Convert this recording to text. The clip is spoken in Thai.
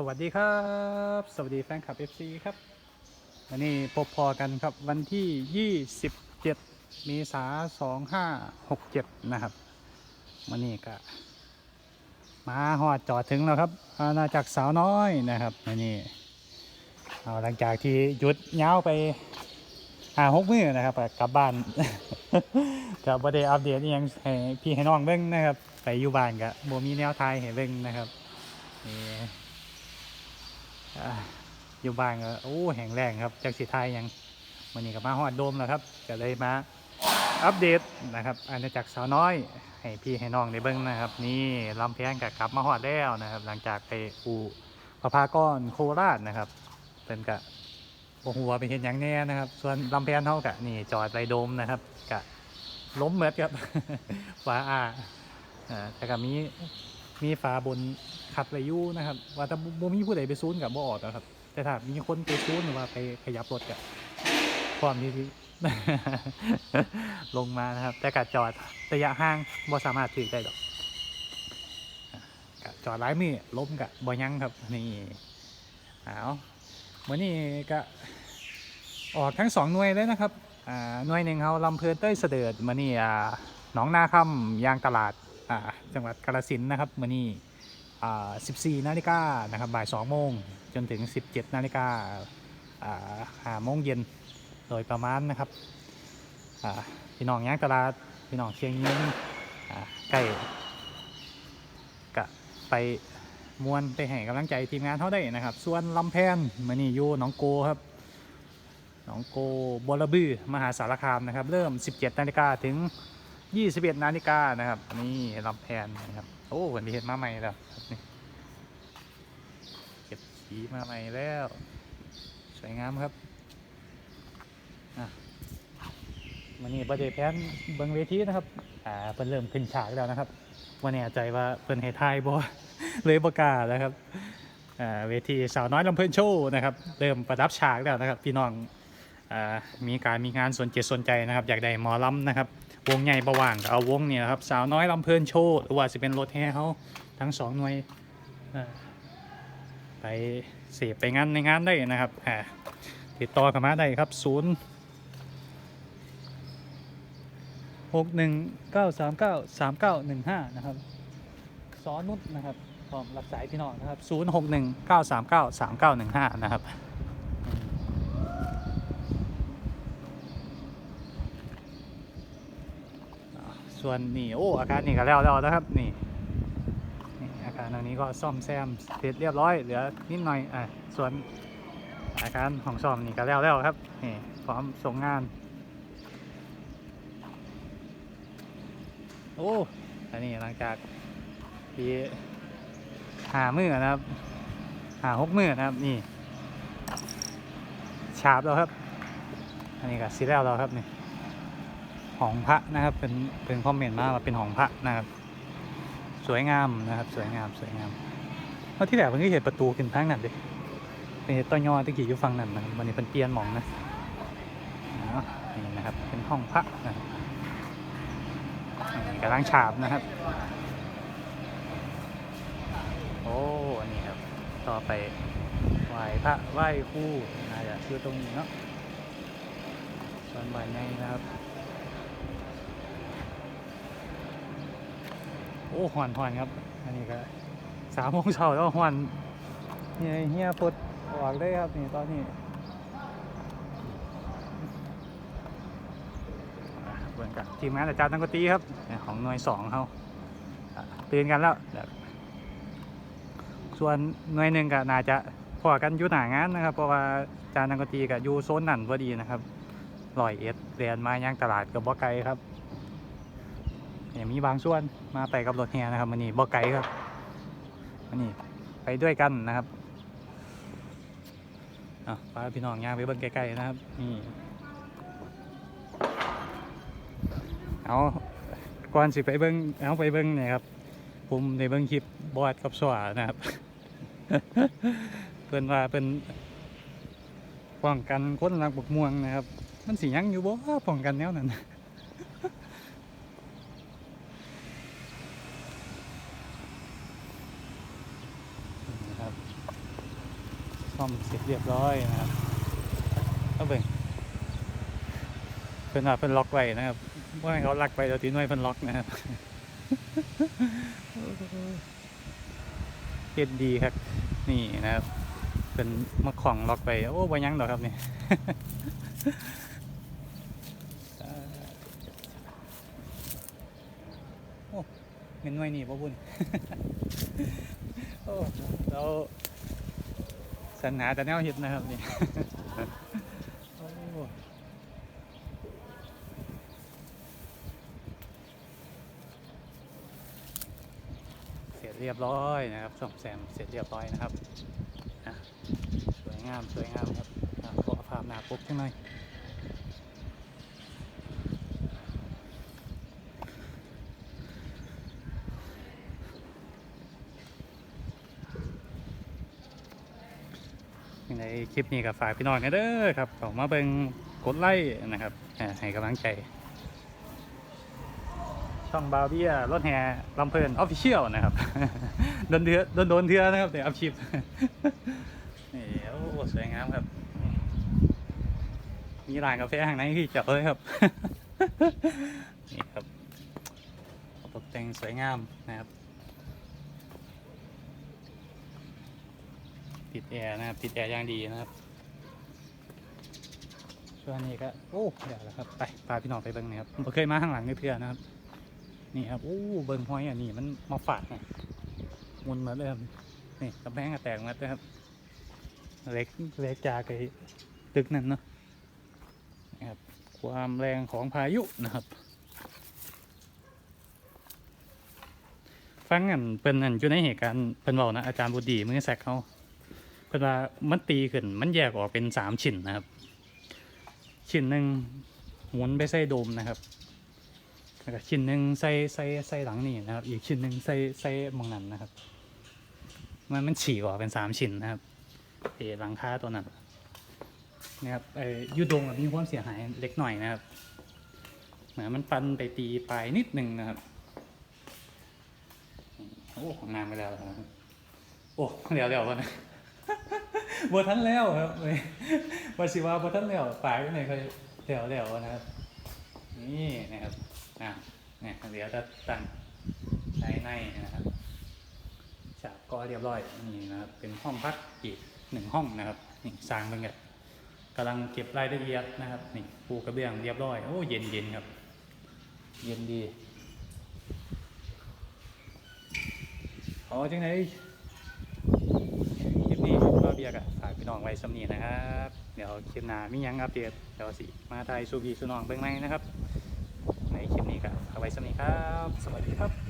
สวัสดีครับ สวัสดีแฟนคลับ FC ครับ วันนี้พบพอกันครับวันที่ 27 เมษายน2567 นะครับวันนี้ก็มาหอดจอดถึงแล้วครับอาณาจักรสาวน้อยนะครับวันนี้เอาหลังจากที่หยุดเย้าวไปหาหกมือนะครับกลับบ้านกับ่ได้อัปเดตยังให้พี่ให้น้องเบิ่งนะครับ ไปอยู่บ้านก็บ่มีแนวทายให้เบิ่งนะครับนี่ อยู่บ้านก็โอ้แห้งแรงครับจักสิทยยังวันนี้ก็มาฮอดโดมแล้วครับก็เลยมาอัปเดตนะครับอาณาจักรสาวน้อยให้พี่ให้น้องได้เบิ่งนะครับ นี่ลำแพนก็กลับมาฮอดแล้วนะครับ หลังจากไปอูพระพากรโคราชนะครับเพิ่นก็บ่ฮู้ว่าเป็นเฮ็ดหยังแน่นะครับ ส่วนลำแพนเฮาก็นี่จอดไว้โดมนะครับก็ล้มเหมือนกับฝาอาอ่าแต่ก็มี มีฝาบนขัดไว้อยู่นะครับ ว่าแต่บ่มีผู้ใดไปซูนกับบ่ออกนะครับ แต่ถ้ามีคนไปซูนหรือว่าไปขยับรถกับความที่ลงมานะครับ แต่กะจอดระยะห่างบ่สามารถถือได้ดอกอะกจอดหลายมือล้มกะบ่ยั้งครับนี่เอาเมื้อนี้ก็ออกทั้งสองหน่วยเลยนะครับอ่าหน่วยหนึ่งเขาลำเพลินเต้ยเสด็จมานี่อ่าหนองนาคำยางตลาด จังหวัดกาฬสินนะครับมานี่อ่า14นาฬิกานะครับบ่าย2โมงจนถึง 17นาฬิกาอ่าห้าโมงเย็นโดยประมาณนะครับพี่น้องยางตลาดพี่น้องเชียงยืนใกล้กะไปมวนไปให้กำลังใจทีมงานเขาได้นะครับ ส่วนลำแพนมานี่อยู่หนองโกครับหนองโกบอระบือมหาสารคามนะครับ เริ่ม 17นาฬิกาถึง 21นาฬิกานะครับ นี่ลำแพนนะครับ โอ้วันนี้เห็นมาใหม่แล้วนี่เก็บสีมาใหม่แล้ว สวยงามครับวันนี้ประเดแพนเบิงเวทีนะครับ อ่าเพิ่นเริ่มขึ้นฉากแล้วนะครับวันนี้ใจว่าเพิ่นให้ทายบ่เลยประกล้าศนะครับ อ่าเวทีสาวน้อยลำเพลินโชว์นะครับ เริ่มประดับฉากแล้วนะครับ พี่น้อง มีการมีงานสนเจตสนใจนะครับ อยากได้หมอลำนะครับ วงใหญ่ประว่างก็เอาวงเนี่ยครับ สาวน้อยลำเพลินโชว์หรือว่าจะเป็นรถแห่เขาทั้งสองหน่วยไปเสพไปงานในงานได้นะครับติดต่อกันมาได้ครับศูนย์หกหนึ่งเก้าสามเก้าสามเก้าหนึ่งห้านะครับซอนุชนะครับพร้อมรับสายพี่น้องนะครับศูนย์หกหนึ่งเก้าสามเก้าสามเก้าหนึ่งห้านะครับ ส่วนนี่โอ้อาคารนี่ก็แล้วแล้วนะครับนี่นี่อาคารตรงนี้ก็ซ่อมแซมเสร็จเรียบร้อยเหลือนิดหน่อยอะส่วนอาคารของซ่อมนี่ก็แล้วแล้วครับนี่พร้อมส่งงาน โอ้อันนี้หลังจากปีหามือนะครับหาหกมือนะครับนี่ฉาบแล้วครับ อันนี้ก็สีแล้วแล้วครับนี่ หองพระนะครับ เป็นเป็นคอมเมนต์มาว่าเป็นหองพระนะครับ สวยงามนะครับ สวยงามสวยงามเพราะที่แรกมันก็เห็นประตูขึ้นทางนั้นดิเป็นต้อยอตะกี้อยู่ฝั่งนั้นนะวันนี้เป็นเปียนหมองนะอ๋อนี่นะครับ เป็นห้องพระนะครับนี่กำลังฉาบนะครับ โอ้อันนี้ครับ ต่อไปไหว้พระไหว้คู่น่าจะอยู่ตรงนี้เนาะส่วนบ่ายในนะครับ โอ้หวนหวนครับ อันนี้ก็สามโมงเช้าแล้วหวนเฮียเฮียปดออกได้ครับนี่ตอนนี้เหมือนกับทีมงานอาจารย์ตังกตีครับของหน่วยสองเขาตื่นกันแล้ว ส่วนหน่วยหนึ่งก็น่าจะพอกันอยู่หนางานนะครับ เพราะว่าอาจารย์ตังกตีกับอยู่โซนนั่นพอดีนะครับลอยเอ็ดเรียนมาย่างตลาดกับบ่ไกลครับ อย่างมีบางส่วนมาไปกับรถแห่นะครับมันนี่บ่ไกลครับมันนี่ไปด้วยกันนะครับอะพาพี่น้องย่างไปเบิ่งใกล้ๆนะครับนี่เอาก่อนสิไปเบิ่งเอาไปเบิ่งเนี่ยครับผมในเบิ่งคลิปบอดกับสวานะครับ เพิ่นว่าเป็นป้องกันคนรักบกม่วงนะครับ มันสิยังอยู่บ่ป้องกันแนวนั้น นะครับ ซ่อมเสร็จเรียบร้อยนะครับเอาเบ่งเพิ่นว่าเพิ่นล็อกไว้นะครับว่าให้เขาลักไปเดี๋ยวตีน้อยเพิ่นล็อกนะครับเฮ็ดดีครับ นี่นะครับ เป็นมาของล็อกไป โอ้บ่ยังดอกครับนี่โอ้เงินไว้นี่บ่บุญโอ้เรา สรรหาแต่แนวเห็ดนะครับนี่เสร็จเรียบร้อยนะครับส่งแซมเสร็จเรียบร้อยนะครับสวยงามสวยงามครับอะขอภาพหน้าปุ๊บจังหน่อย ในคลิปนี้ก็ฝากพี่น้องกันเด้อครับออมาเบิ่งกดไลค์นะครับให้กำลังใจ ช่องบาเบียรถแห่ลำเพลินออฟฟิเชียลนะครับโดนเถือโดนโดนเถือนะครับแต่อัพชิปนี่โอ้สวยงามครับ มีร้านกาแฟข้างในที่เจาะเลยครับนี่ครับตกแต่งสวยงามนะครับ ติดแอร์นะครับ ติดแอร์อย่างดีนะครับช่วงนี้ก็โอ้เดี๋ยวแล้วครับไปพาพี่น้องไปเบิ้งนะครับผมเคยมาข้างหลังเพื่อนนะครับ นี่ครับโอ้เบิ้งห้อยอันนี้มันมาฝาดไงมุนมือนเดิมนี่กระแพงกระแตกมาเลยครับเล็กเล็กจากไอ้ตึกนั่นเนาะนะครับความแรงของพายุนะครับฟังอันเป็นอันอยู่ในเหตุการณ์เป็นเบานะอาจารย์บุดีมือแซกเขา เวลามันตีขึ้นมันแยกออกเป็นสามชิ้นนะครับ ชิ้นหนึ่งหมุนไปใส่โดมนะครับแล้วก็ชิ้นหนึ่งใส่ใส่ใส่หลังนี่นะครับ อีกชิ้นหนึ่งใส่ใส่มองนั้นนะครับ มันมันฉีกออกเป็นสามชิ้นนะครับเอหลังคาตัวนั้นนะครับไอ้ยูโดงมีความเสียหายเล็กหน่อยนะครับเหมือนมันปันไปตีปลายนิดหนึ่งนะครับโอ้ของนางไปแล้วนะครับโอ้เดี๋ยวเดี๋ยวก่อนนะ บทันแล้วครับเว้ยว่าสิว่าบทันแล้วปายก็ไหนเคยเดี๋ยวเดี๋ยวนะครับ นี่นะครับอะเนี่ยเดี๋ยวจะตั้งใช้ในนะครับฉากก็เรียบร้อยนี่นะครับเป็นห้องพักอีกหนึ่งห้องนะครับนี่สร้างเป็นไงกำลังเก็บรายละเอียดนะครับนี่ปูกระเบื้องเรียบร้อยโอ้เย็นเย็นครับ เย็นดีอ๋อจังไหน เบียร์กับฝากพี่น้องไว้สำนีนะครับ เดี๋ยวคลิปหน้ามียังอัปเดตเดี๋ยวสิมาไทยสูบีสูนองเบิ่งไหมนะครับ ในคลิปนี้ก็เอาไว้สำนีครับ สวัสดีครับ